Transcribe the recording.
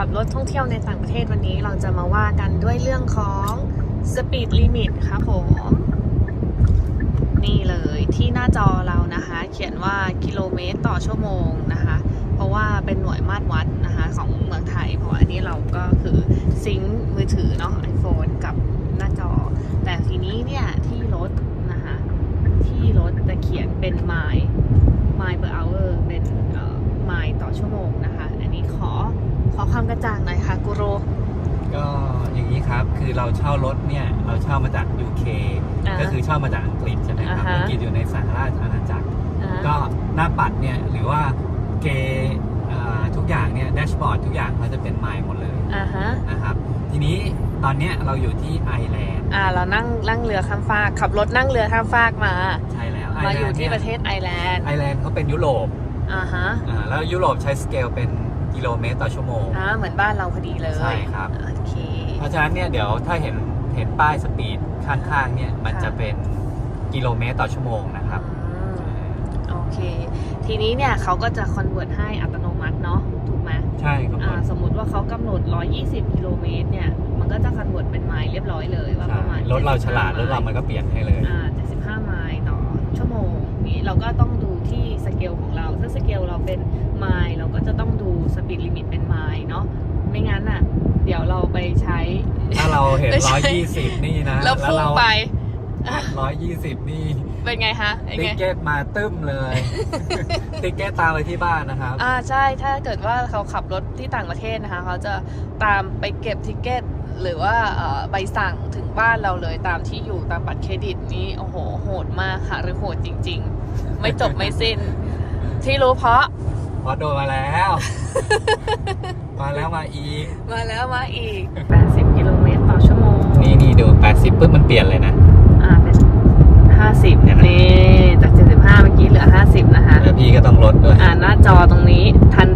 ขับรถท่องเที่ยวในต่างประเทศวันนี้เราจะมาว่ากันด้วยเรื่องของ Speed Limit ครับผม นี่เลยที่หน้าจอเรานะคะ เขียนว่ากิโลเมตรต่อชั่วโมงนะคะ เพราะว่าเป็นหน่วยมาตรวัดนะคะของเมืองไทย เพราะอันนี้เราก็คือซิงค์มือถือเนาะ iPhone น้าจอ แต่ทีนี้เนี่ยที่รถนะคะ ที่รถจะเขียนเป็นไมล์ ไมล์ per hour เป็นเอ่อไมล์ต่อชั่วโมงนะคะ อันนี้ขอขอ ความกระจ่างหน่อยค่ะกูโร ก็อย่างนี้ครับคือเราเช่ารถเนี่ยเราเช่ามาจาก UK อ่าก็คือเช่ามาจากอังกฤษใช่ไหมครับอ่าฮะ อังกฤษอยู่ในสหราชอาณาจักร อ่าก็หน้าปัดเนี่ยหรือว่าเกย์อ่าทุกอย่างเนี่ยแดชบอร์ดทุกอย่างเขาจะเป็นไมล์หมดเลยอ่าฮะนะครับทีนี้ตอนเนี้ยเราอยู่ที่ไอร์แลนด์อ่าเรานั่งนั่งเรือข้ามฟากขับรถนั่งเรือข้ามฟากมา ใช่แล้วมาอยู่ที่ไร์แลนด์นี่ประเทศไอร์แลนด์ไอร์แลนด์เขาเป็นยุโรปอ่าฮะ อ่าแล้วยุโรปใช้สเกลเป็น กิโลเมตรต่อชั่วโมง อ่าเหมือนบ้านเราพอดีเลยใช่ครับ โอเค เพราะฉะนั้นเนี่ยเดี๋ยวถ้าเห็นเห็นป้ายสปีดข้างๆเนี่ยมันค่ะ จะเป็นกิโลเมตรต่อชั่วโมงนะครับอืมโอเค ทีนี้เนี่ยเขาก็จะคอนเวิร์ตให้อัตโนมัติเนาะถูกไหมใช่ครับอ่าสมมุติว่าเขากำหนด 120 กิโลเมตรเนี่ย มันก็จะคอนเวิร์ตเป็นไมล์เรียบร้อยเลยว่าประมาณรถเราฉลาด75รถเรามันก็เปลี่ยนให้เลยอ่า75ไมล์ต่อชั่วโมง นี้เราก็ต้องดูที่สเกลของเราถ้าสเกลเราเป็น เราเห็นไม่ใช่120 นี่นะแล้วพุ่งไป120 นี่ เป็นไงฮะเป็นติ๊ไงกเก็ตมาตึ้มเลย ติ๊กเก็ตตามไปที่บ้านนะครับ อ่าใช่ ถ้าเกิดว่าเขาขับรถที่ต่างประเทศนะคะ เขาจะตามไปเก็บทิเก็ตหรือว่าเอ่อใบสั่งถึงบ้านเราเลยตามที่อยู่ตามบัตรเครดิตนี้โอ้โหโหดมากค่ะหรือโหดจริง ๆ ไม่จบไม่สิ้น ที่รู้เพราะพอโดนมาแล้ว มาแล้วมาอีก มาแล้วมาอีก นี่ดูแปดสิบปุ๊บมันเปลี่ยนเลยนะ อ่าเป็นห้าสิบเนี่ยนะ นี่จากเจ็ดสิบห้าเมื่อกี้เหลือห้าสิบนะคะ แล้วพี่ก็ต้องลดด้วย อ่าหน้าจอตรงนี้ทัน